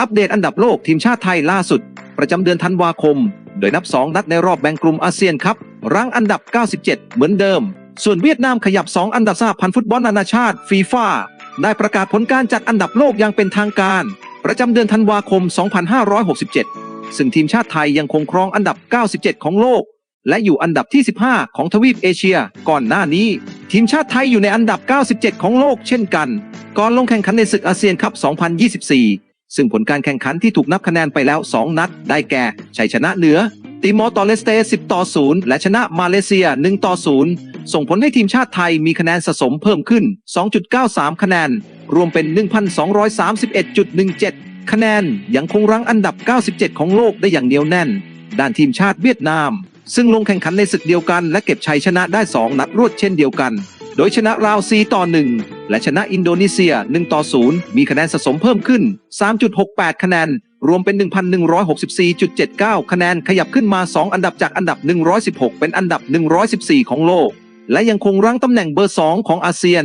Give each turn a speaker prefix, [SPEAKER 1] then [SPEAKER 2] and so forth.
[SPEAKER 1] อัปเดตอันดับโลกทีมชาติไทยล่าสุด ประจำเดือนธันวาคม โดยนับ 2 นัดในรอบแบ่งกลุ่มอาเซียนครับ รั้งอันดับ 97 เหมือนเดิม ส่วนเวียดนามขยับ 2 อันดับสหพันฟุตบอลนานาชาติฟีฟ่าได้ประกาศผลการจัดอันดับโลกอย่างเป็นทางการ ประจำเดือนธันวาคม 2567 ซึ่งทีมชาติไทยยังคงครองอันดับ 97 ของโลก และอยู่อันดับที่ 15 ของทวีปเอเชีย ก่อนหน้านี้ ทีมชาติไทยอยู่ในอันดับ 97 ของโลกเช่นกัน ก่อนลงแข่งขันในศึกอาเซียนคัพ2024 ซึ่งผลการแข่งขันที่ถูกนับคะแนนไปแล้ว 2 นัด ได้แก่ ชัยชนะเหนือ ติมอร์ตอเลสเต 10 ต่อ 0 และชนะมาเลเซีย 1 ต่อ 0 ส่งผลให้ทีมชาติไทยมีคะแนนสะสมเพิ่มขึ้น 2.93 คะแนน รวมเป็น 1,231.17 คะแนน ยังคงรั้งอันดับ 97 ของโลกได้อย่างเหนียวแน่น ด้านทีมชาติเวียดนาม ซึ่งลงแข่งขันในศึกเดียวกัน และเก็บชัยชนะได้ 2 นัดรวดเช่นเดียวกัน โดยชนะราว 4 ต่อ 1 และชนะอินโดนีเซีย 1 ต่อ 0 มีคะแนนสะสมเพิ่มขึ้น 3.68 คะแนน รวมเป็น 1,164.79 คะแนนขยับขึ้นมา 2 อันดับจากอันดับ 116 เป็นอันดับ 114 ของโลก และยังคงรั้งตำแหน่งเบอร์ 2 ของอาเซียน